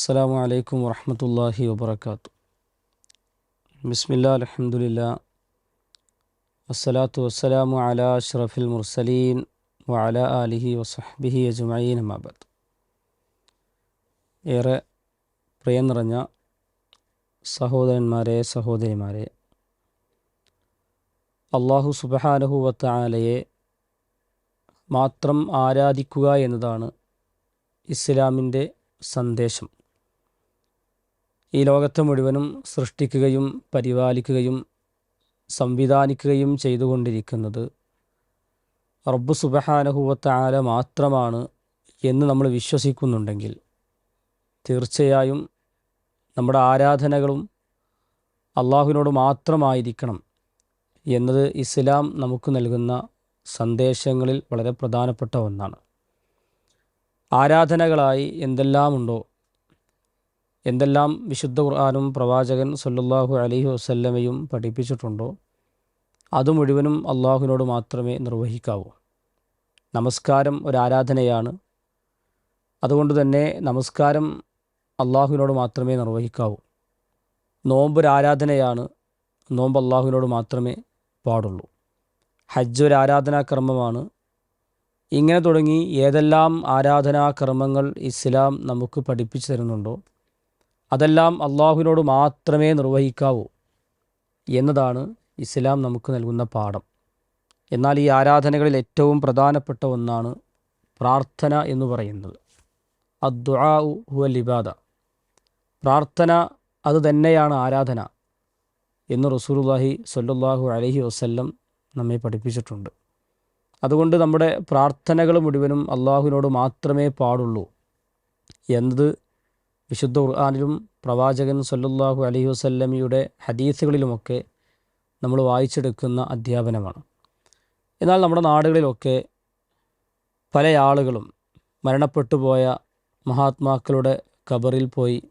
السلام عليكم ورحمة الله وبركاته بسم الله الحمد لله والصلاة والسلام على أشرف المرسلين وعلى آله وصحبه أجمعين ما بعد ഏറെ പ്രിയം നിറഞ്ഞ സഹോദരന്മാരെ സഹോദരിമാരെ അള്ളാഹു സുബഹാനഹുവത്താലയെ മാത്രം ആരാധിക്കുക എന്നതാണ് ഇസ്ലാമിൻ്റെ സന്ദേശം ഈ ലോകത്തെ മുഴുവനും സൃഷ്ടിക്കുകയും പരിപാലിക്കുകയും സംവിധാനിക്കുകയും ചെയ്തുകൊണ്ടിരിക്കുന്നത് റബ്ബ് സുബഹാനഹുവത്താല മാത്രമാണ് എന്ന് നമ്മൾ വിശ്വസിക്കുന്നുണ്ടെങ്കിൽ തീർച്ചയായും നമ്മുടെ ആരാധനകളും അള്ളാഹുവിനോട് മാത്രമായിരിക്കണം എന്നത് ഇസ്ലാം നമുക്ക് നൽകുന്ന സന്ദേശങ്ങളിൽ വളരെ പ്രധാനപ്പെട്ട ഒന്നാണ്. ആരാധനകളായി എന്തെല്ലാമുണ്ടോ എന്തെല്ലാം വിശുദ്ധ ഖുർആാനും പ്രവാചകൻ സല്ലാഹു അലൈഹി വസ്ല്ലമയും പഠിപ്പിച്ചിട്ടുണ്ടോ? അത് മുഴുവനും അള്ളാഹുവിനോട് മാത്രമേ നിർവഹിക്കാവൂ. നമസ്കാരം ഒരു ആരാധനയാണ്. അതുകൊണ്ട് തന്നെ നമസ്കാരം അള്ളാഹുവിനോട് മാത്രമേ നിർവഹിക്കാവൂ. നോമ്പ് ഒരു ആരാധനയാണ്. നോമ്പ് അള്ളാഹുവിനോട് മാത്രമേ പാടുള്ളൂ. ഹജ്ജ് ഒരു ആരാധനാക്രമമാണ്. ഇങ്ങനെ തുടങ്ങി ഏതെല്ലാം ആരാധനാക്രമങ്ങൾ ഇസ്ലാം നമുക്ക് പഠിപ്പിച്ചു തരുന്നുണ്ടോ? അതെല്ലാം അള്ളാഹുവിനോട് മാത്രമേ നിർവഹിക്കാവൂ എന്നതാണ് ഇസ്ലാം നമുക്ക് നൽകുന്ന പാഠം. എന്നാൽ ഈ ആരാധനകളിൽ ഏറ്റവും പ്രധാനപ്പെട്ട ഒന്നാണ് പ്രാർത്ഥന എന്ന് പറയുന്നത്. അദ്ദുആ ഹുവ പ്രാർത്ഥന അത് തന്നെയാണ് ആരാധന എന്ന് റസൂലുള്ളാഹി സ്വല്ലല്ലാഹു അലൈഹി വസല്ലം നമ്മെ പഠിപ്പിച്ചിട്ടുണ്ട്. അതുകൊണ്ട് നമ്മുടെ പ്രാർത്ഥനകൾ മുഴുവനും അള്ളാഹുവിനോട് മാത്രമേ പാടുള്ളൂ. എന്നത് വിശുദ്ധ ഖുർആാനിലും പ്രവാചകൻ സല്ലാഹു അലൈഹി വസ്ല്ലമിയുടെ ഹദീസുകളിലുമൊക്കെ നമ്മൾ വായിച്ചെടുക്കുന്ന അധ്യാപനമാണ്. എന്നാൽ നമ്മുടെ നാടുകളിലൊക്കെ പല ആളുകളും മരണപ്പെട്ടു പോയ മഹാത്മാക്കളുടെ ഖബറിൽ പോയി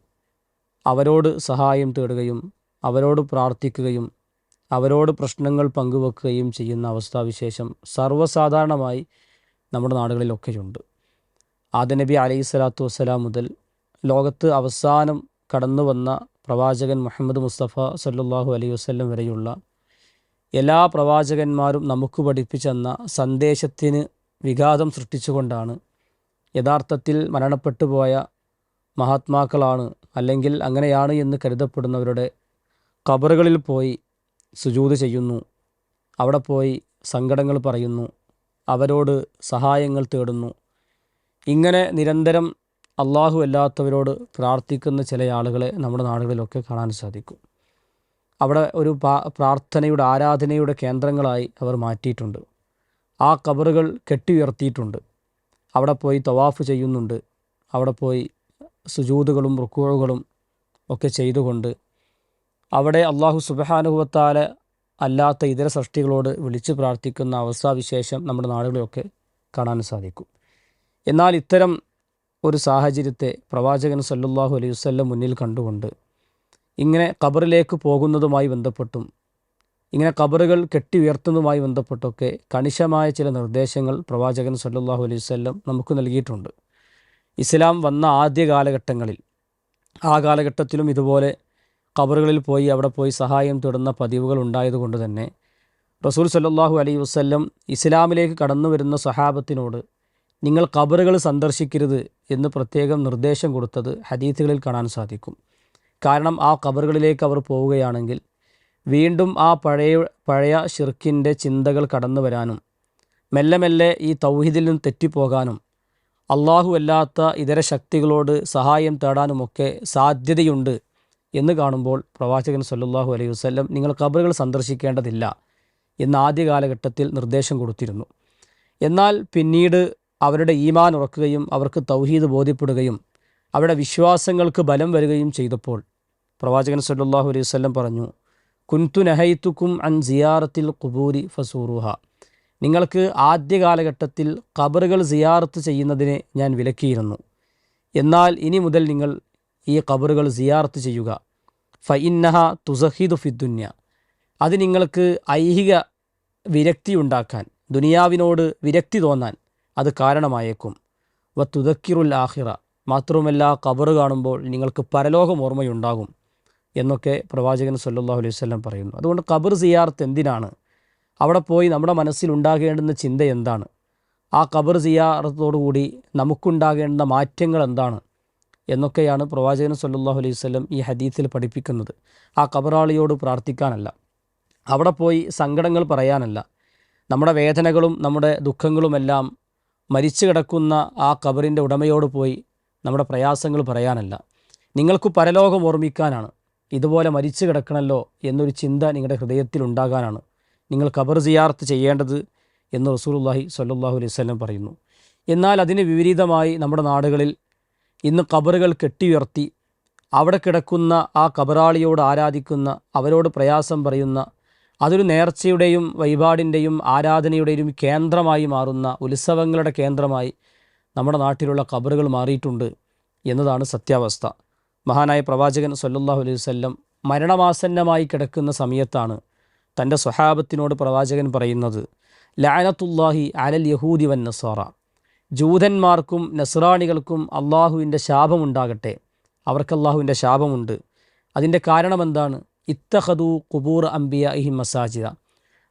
അവരോട് സഹായം തേടുകയും അവരോട് പ്രാർത്ഥിക്കുകയും അവരോട് പ്രശ്നങ്ങൾ പങ്കുവെക്കുകയും ചെയ്യുന്ന അവസ്ഥാവിശേഷം സർവസാധാരണമായി നമ്മുടെ നാടുകളിലൊക്കെയുണ്ട്. ആദനബി അലൈഹി സ്വലാത്തു വസ്സലാം മുതൽ ലോകത്ത് അവസാനം കടന്നു വന്ന പ്രവാചകൻ മുഹമ്മദ് മുസ്തഫ സല്ലാഹു അലൈഹി വസ്ല്ലം വരെയുള്ള എല്ലാ പ്രവാചകന്മാരും നമുക്ക് പഠിപ്പിച്ചെന്ന സന്ദേശത്തിന് വിഘാതം സൃഷ്ടിച്ചുകൊണ്ടാണ് യഥാർത്ഥത്തിൽ മരണപ്പെട്ടു പോയ മഹാത്മാക്കളാണ് അല്ലെങ്കിൽ അങ്ങനെയാണ് എന്ന് കരുതപ്പെടുന്നവരുടെ കബറുകളിൽ പോയി സുജൂത് ചെയ്യുന്നു. അവിടെ പോയി സങ്കടങ്ങൾ പറയുന്നു. അവരോട് സഹായങ്ങൾ തേടുന്നു. ഇങ്ങനെ നിരന്തരം അള്ളാഹു അല്ലാത്തവരോട് പ്രാർത്ഥിക്കുന്ന ചില ആളുകളെ നമ്മുടെ നാടുകളിലൊക്കെ കാണാൻ സാധിക്കും. അവിടെ ഒരു പ്രാർത്ഥനയുടെ ആരാധനയുടെ കേന്ദ്രങ്ങളായി അവർ മാറ്റിയിട്ടുണ്ട്. ആ കബറുകൾ കെട്ടിയുയർത്തിയിട്ടുണ്ട്. അവിടെ പോയി തവാഫ് ചെയ്യുന്നുണ്ട്. അവിടെ പോയി സുജൂതുകളും റുക്കുകളും ഒക്കെ ചെയ്തുകൊണ്ട് അവിടെ അള്ളാഹു സുബഹാനുഭവത്താല അല്ലാത്ത ഇതര സൃഷ്ടികളോട് വിളിച്ചു പ്രാർത്ഥിക്കുന്ന അവസ്ഥാവിശേഷം നമ്മുടെ നാടുകളിലൊക്കെ കാണാൻ സാധിക്കും. എന്നാൽ ഇത്തരം ഒരു സാഹചര്യത്തെ പ്രവാചകൻ സല്ലാഹു അലൈഹി വസ്ല്ലം മുന്നിൽ കണ്ടുകൊണ്ട് ഇങ്ങനെ ഖബറിലേക്ക് പോകുന്നതുമായി ബന്ധപ്പെട്ടും ഇങ്ങനെ ഖബറുകൾ കെട്ടി ഉയർത്തുന്നതുമായി ബന്ധപ്പെട്ടൊക്കെ കണിശമായ ചില നിർദ്ദേശങ്ങൾ പ്രവാചകൻ സല്ലാഹു അലൈഹി വസ്ല്ലം നമുക്ക് നൽകിയിട്ടുണ്ട്. ഇസ്ലാം വന്ന ആദ്യ കാലഘട്ടങ്ങളിൽ ആ കാലഘട്ടത്തിലും ഇതുപോലെ ഖബറുകളിൽ പോയി അവിടെ പോയി സഹായം തുടർന്ന പതിവുകൾ ഉണ്ടായതുകൊണ്ട് തന്നെ റസൂൽ സല്ലാഹു അലൈഹി വസ്ല്ലം ഇസ്ലാമിലേക്ക് കടന്നു വരുന്ന സഹാബത്തിനോട് നിങ്ങൾ കബറുകൾ സന്ദർശിക്കരുത് എന്ന് പ്രത്യേകം നിർദ്ദേശം കൊടുത്തത് ഹദീസുകളിൽ കാണാൻ സാധിക്കും. കാരണം ആ കബറുകളിലേക്ക് അവർ പോവുകയാണെങ്കിൽ വീണ്ടും ആ പഴയ പഴയ ഷിർക്കിന്റെ ചിന്തകൾ കടന്നു വരാനും മെല്ലെ മെല്ലെ ഈ തൗഹീദിൽ നിന്ന് തെറ്റിപ്പോകാനും അല്ലാത്ത ഇതര ശക്തികളോട് സഹായം തേടാനുമൊക്കെ സാധ്യതയുണ്ട് എന്ന് കാണുമ്പോൾ പ്രവാചകൻ സല്ലാഹു അലൈഹി വസ്ല്ലം നിങ്ങൾ കബറുകൾ സന്ദർശിക്കേണ്ടതില്ല എന്ന് ആദ്യ കാലഘട്ടത്തിൽ നിർദ്ദേശം കൊടുത്തിരുന്നു. എന്നാൽ പിന്നീട് അവരുടെ ഈമാൻ ഉറക്കുകയും അവർക്ക് തൗഹീദ് ബോധ്യപ്പെടുകയും അവരുടെ വിശ്വാസങ്ങൾക്ക് ബലം വരികയും ചെയ്തപ്പോൾ പ്രവാചകൻ സല്ലാഹു അലൈഹി വല്ലം പറഞ്ഞു കുൻതു നഹൈത്തുക്കും അൻ സിയാറത്തിൽ കുബൂരി ഫസൂറുഹ. നിങ്ങൾക്ക് ആദ്യ കാലഘട്ടത്തിൽ ഖബറുകൾ സിയാറത്ത് ചെയ്യുന്നതിനെ ഞാൻ വിലക്കിയിരുന്നു. എന്നാൽ ഇനി മുതൽ നിങ്ങൾ ഈ ഖബറുകൾ സിയാറത്ത് ചെയ്യുക. ഫഇന്നഹ തുസഹിദു ഫിദ്ദുന്യ അത് നിങ്ങൾക്ക് ഐഹിക വിരക്തി ഉണ്ടാക്കാൻ ദുനിയാവിനോട് വിരക്തി തോന്നാൻ അത് കാരണമായേക്കും. വ തുതക്കിറുൽ ആഹിറ മാത്രവുമല്ല കബറ് കാണുമ്പോൾ നിങ്ങൾക്ക് പരലോകം ഓർമ്മയുണ്ടാകും എന്നൊക്കെ പ്രവാചകൻ സല്ലാഹു അലൈഹി വസല്ലം പറയുന്നു. അതുകൊണ്ട് കബർ സിയാർത്ത് എന്തിനാണ്? അവിടെ പോയി നമ്മുടെ മനസ്സിൽ ഉണ്ടാകേണ്ടുന്ന ചിന്ത എന്താണ്? ആ കബർ സിയാറത്തോടുകൂടി നമുക്കുണ്ടാകേണ്ട മാറ്റങ്ങൾ എന്താണ്? എന്നൊക്കെയാണ് പ്രവാചകൻ സല്ലാഹു അലൈഹി വസല്ലം ഈ ഹദീത്തിൽ പഠിപ്പിക്കുന്നത്. ആ കബറാളിയോട് പ്രാർത്ഥിക്കാനല്ല. അവിടെ പോയി സങ്കടങ്ങൾ പറയാനല്ല. നമ്മുടെ വേദനകളും നമ്മുടെ ദുഃഖങ്ങളുമെല്ലാം മരിച്ചു കിടക്കുന്ന ആ കബറിന്റെ ഉടമയോട് പോയി നമ്മുടെ പ്രയാസങ്ങൾ പറയാനല്ല. നിങ്ങൾക്ക് പരലോകം ഓർമ്മിക്കാനാണ്. ഇതുപോലെ മരിച്ചു കിടക്കണമല്ലോ എന്നൊരു ചിന്ത നിങ്ങളുടെ ഹൃദയത്തിൽ ഉണ്ടാകാനാണ്. നിങ്ങൾ കബർ സിയാർത്ത് ചെയ്യേണ്ടത് എന്ന് റസൂലുള്ളാഹി സല്ലാഹു അലൈഹി വസല്ലം പറയുന്നു. എന്നാൽ അതിന് വിപരീതമായി നമ്മുടെ നാടുകളിൽ ഇന്ന് ഖബറുകൾ കെട്ടിയുയർത്തി അവിടെ കിടക്കുന്ന ആ കബറാളിയോട് ആരാധിക്കുന്ന അവരോട് പ്രയാസം പറയുന്ന അതൊരു നേർച്ചയുടെയും വഴിപാടിന്റെയും ആരാധനയുടെയും കേന്ദ്രമായി മാറുന്ന ഉത്സവങ്ങളുടെ കേന്ദ്രമായി നമ്മുടെ നാട്ടിലുള്ള കബറുകൾ മാറിയിട്ടുണ്ട് എന്നതാണ് സത്യാവസ്ഥ. മഹാനായ പ്രവാചകൻ സല്ലല്ലാഹു അലൈഹി വസല്ലം മരണമാസന്നമായി കിടക്കുന്ന സമയത്താണ് തന്റെ സ്വഹാബത്തിനോട് പ്രവാചകൻ പറയുന്നത് ലാനത്തുല്ലാഹി അലൽ യഹൂദി വൻ നസാറ ജൂതന്മാർക്കും നസ്രാണികൾക്കും അള്ളാഹുവിന്റെ ശാപമുണ്ടാകട്ടെ. അവർക്ക് അള്ളാഹുവിന്റെ ശാപമുണ്ട്. അതിന്റെ കാരണം എന്താണ് ഇത്തഹദു കുബൂർ അംബിയ ഇഹി മസാജിദ.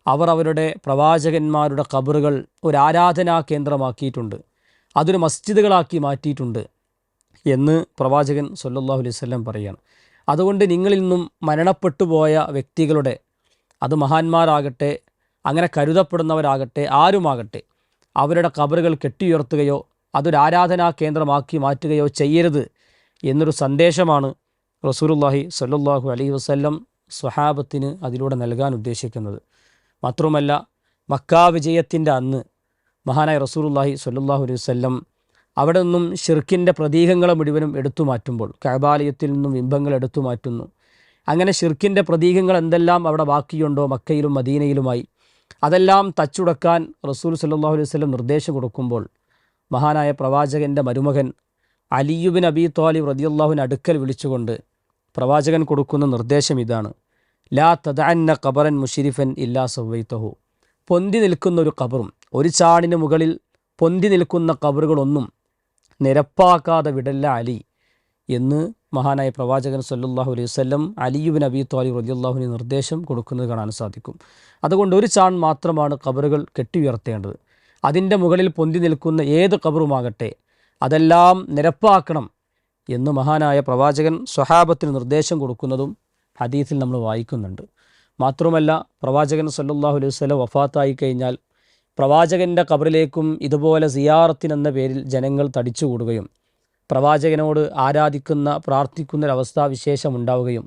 അവർ അവരുടെ പ്രവാചകന്മാരുടെ കബറുകൾ ഒരു ആരാധനാ കേന്ദ്രമാക്കിയിട്ടുണ്ട്. അതൊരു മസ്ജിദുകളാക്കി മാറ്റിയിട്ടുണ്ട് എന്ന് പ്രവാചകൻ സല്ലാഹു അലൈഹി വസല്ലം പറയുകയാണ് അതുകൊണ്ട് നിങ്ങളിൽ നിന്നും മരണപ്പെട്ടു പോയ വ്യക്തികളുടെ അത് മഹാന്മാരാകട്ടെ അങ്ങനെ കരുതപ്പെടുന്നവരാകട്ടെ ആരുമാകട്ടെ അവരുടെ കബറുകൾ കെട്ടിയുയർത്തുകയോ അതൊരു ആരാധനാ കേന്ദ്രമാക്കി മാറ്റുകയോ ചെയ്യരുത് എന്നൊരു സന്ദേശമാണ് റസൂലുള്ളാഹി സല്ലാഹു അലൈഹി വസല്ലം സ്വഹാബത്തിന് അതിലൂടെ നൽകാൻ ഉദ്ദേശിക്കുന്നത്. മാത്രവുമല്ല മക്കാ വിജയത്തിന്റെ അന്ന് മഹാനായ റസൂലുള്ളാഹി സല്ലാഹു അലൈഹി വല്ലം അവിടെ നിന്നും ഷിർക്കിന്റെ പ്രതീകങ്ങളെ മുഴുവനും എടുത്തു മാറ്റുമ്പോൾ കഅബാലയത്തിൽ നിന്നും ബിംബങ്ങൾ എടുത്തു മാറ്റുന്നു. അങ്ങനെ ഷിർക്കിന്റെ പ്രതീകങ്ങൾ എന്തെല്ലാം അവിടെ ബാക്കിയുണ്ടോ മക്കയിലും മദീനയിലുമായി അതെല്ലാം തച്ചുടക്കാൻ റസൂൽ സല്ലാഹു അലൈഹി വല്ലം നിർദ്ദേശം കൊടുക്കുമ്പോൾ മഹാനായ പ്രവാചകന്റെ മരുമകൻ അലിയുബിൻ അബി തോലി റദിയല്ലാഹുവിന് അടുക്കൽ വിളിച്ചുകൊണ്ട് പ്രവാചകൻ കൊടുക്കുന്ന നിർദ്ദേശം ഇതാണ്. ലാ തദഅന്ന ഖബറൻ മുഷിരിഫൻ ഇല്ലാ സവൈത്തഹു പൊന്തി നിൽക്കുന്ന ഒരു ഖബറും ഒരു ചാണിന് മുകളിൽ പൊന്തി നിൽക്കുന്ന ഖബറുകളൊന്നും നിരപ്പാക്കാതെ വിടല്ല അലി എന്ന് മഹാനായ പ്രവാചകൻ സല്ലല്ലാഹു അലൈഹി വസല്ലം അലിയുബിൻ അബി ത്വാലിബ് റദിയല്ലാഹുവിന് നിർദ്ദേശം കൊടുക്കുന്നത് കാണാൻ സാധിക്കും. അതുകൊണ്ട് ഒരു ചാൺ മാത്രമാണ് ഖബറുകൾ കെട്ടിയുയർത്തേണ്ടത്. അതിന്റെ മുകളിൽ പൊന്തി നിൽക്കുന്ന ഏത് ഖബറുമാകട്ടെ അതെല്ലാം നിരപ്പാക്കണം എന്ന് മഹാനായ പ്രവാചകൻ സ്വഹാബത്തിന് നിർദ്ദേശം കൊടുക്കുന്നതും ഹദീസിൽ നമ്മൾ വായിക്കുന്നുണ്ട്. മാത്രമല്ല പ്രവാചകൻ സല്ലാഹു അലൈഹി വസല്ലം വഫാത്തായി കഴിഞ്ഞാൽ പ്രവാചകന്റെ കബറിലേക്കും ഇതുപോലെ സിയാറത്തിനെന്ന പേരിൽ ജനങ്ങൾ തടിച്ചുകൂടുകയും പ്രവാചകനോട് ആരാധിക്കുന്ന പ്രാർത്ഥിക്കുന്ന ഒരവസ്ഥാവിശേഷം ഉണ്ടാവുകയും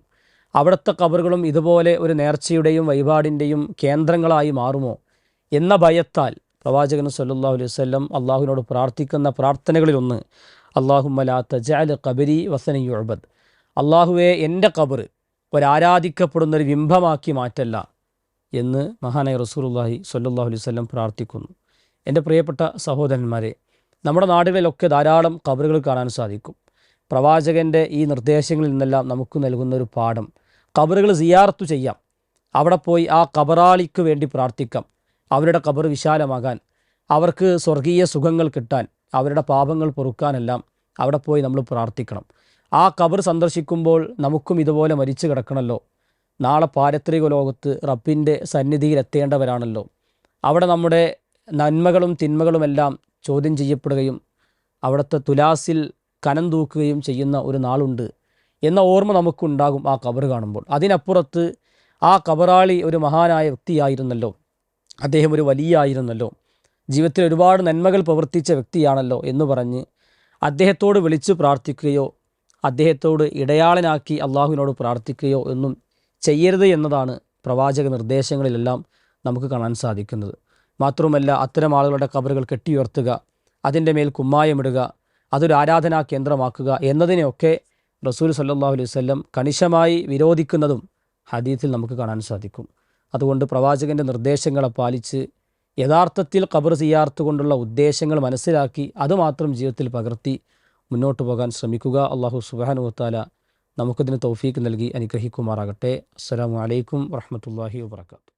അവിടുത്തെ കബറുകളും ഇതുപോലെ ഒരു നേർച്ചയുടെയും വഴിപാടിന്റെയും കേന്ദ്രങ്ങളായി മാറുമോ എന്ന ഭയത്താൽ പ്രവാചകൻ സല്ലാഹു അലൈഹി വസല്ലം അള്ളാഹുവിനോട് പ്രാർത്ഥിക്കുന്ന പ്രാർത്ഥനകളിലൊന്ന് അള്ളാഹുമലാ തജാൽ കബരി വസനയുഅബദ് അള്ളാഹുവെ എന്റെ ഖബർ ഒരാരാധിക്കപ്പെടുന്ന ഒരു ബിംബമാക്കി മാറ്റല്ല എന്ന് മഹാനായ റസൂലുള്ളാഹി സ്വല്ലല്ലാഹു അലൈഹി വസല്ലം പ്രാർത്ഥിക്കുന്നു. എന്റെ പ്രിയപ്പെട്ട സഹോദരന്മാരെ നമ്മുടെ നാടുകളിലൊക്കെ ധാരാളം കബറുകൾ കാണാൻ സാധിക്കും. പ്രവാചകന്റെ ഈ നിർദ്ദേശങ്ങളിൽ നിന്നെല്ലാം നമുക്ക് നൽകുന്ന ഒരു പാഠം കബറുകൾ സിയാർത്തു ചെയ്യാം. അവിടെ പോയി ആ കബറാളിക്ക് വേണ്ടി പ്രാർത്ഥിക്കാം. അവരുടെ കബർ വിശാലമാകാൻ അവർക്ക് സ്വർഗീയ സുഖങ്ങൾ കിട്ടാൻ അവരുടെ പാപങ്ങൾ പൊറുക്കാനെല്ലാം അവിടെ പോയി നമ്മൾ പ്രാർത്ഥിക്കണം. ആ കബർ സന്ദർശിക്കുമ്പോൾ നമുക്കും ഇതുപോലെ മരിച്ചു കിടക്കണമല്ലോ നാളെ പാരത്രിക ലോകത്ത് റബ്ബിന്റെ സന്നിധിയിൽ എത്തേണ്ടവരാണല്ലോ. അവിടെ നമ്മുടെ നന്മകളും തിന്മകളുമെല്ലാം ചോദ്യം ചെയ്യപ്പെടുകയും അവിടുത്തെ തുലാസിൽ കനം തൂക്കുകയും ചെയ്യുന്ന ഒരു നാളുണ്ട് എന്ന ഓർമ്മ നമുക്കുണ്ടാകും ആ കബർ കാണുമ്പോൾ. അതിനപ്പുറത്ത് ആ കബറാളി ഒരു മഹാനായ വ്യക്തിയായിരുന്നല്ലോ. അദ്ദേഹം ഒരു വലിയ ആയിരുന്നല്ലോ ജീവിതത്തിൽ ഒരുപാട് നന്മകൾ പ്രവർത്തിച്ച വ്യക്തിയാണല്ലോ എന്ന് പറഞ്ഞ് അദ്ദേഹത്തോട് വിളിച്ചു പ്രാർത്ഥിക്കുകയോ അദ്ദേഹത്തോട് ഇടയാളനാക്കി അള്ളാഹുവിനോട് പ്രാർത്ഥിക്കുകയോ ഒന്നും ചെയ്യരുത് എന്നതാണ് പ്രവാചക നിർദ്ദേശങ്ങളിലെല്ലാം നമുക്ക് കാണാൻ സാധിക്കുന്നത്. മാത്രവുമല്ല അത്തരം ആളുകളുടെ കബറുകൾ കെട്ടിയുയർത്തുക അതിന്റെ മേൽ കുമ്മായമിടുക അതൊരു ആരാധനാ കേന്ദ്രമാക്കുക എന്നതിനെയൊക്കെ റസൂൽ സല്ലാഹു അലൈഹി വല്ലം കണിശമായി വിരോധിക്കുന്നതും ഹദീത്തിൽ നമുക്ക് കാണാൻ സാധിക്കും. അതുകൊണ്ട് പ്രവാചകന്റെ നിർദ്ദേശങ്ങളെ പാലിച്ച് യഥാർത്ഥത്തിൽ കബർ സിയാർത്ത് കൊണ്ടുള്ള ഉദ്ദേശങ്ങൾ മനസ്സിലാക്കി അതുമാത്രം ജീവിതത്തിൽ പകർത്തി മുന്നോട്ട് പോകാൻ ശ്രമിക്കുക. അള്ളാഹു സുബാനുവത്താല നമുക്കതിന് തൗഫീക്ക് നൽകി അനുഗ്രഹിക്കുമാറാകട്ടെ. അസ്സലാമു അലൈക്കും വറഹമത്തല്ലാഹി വാബർക്കാത്തു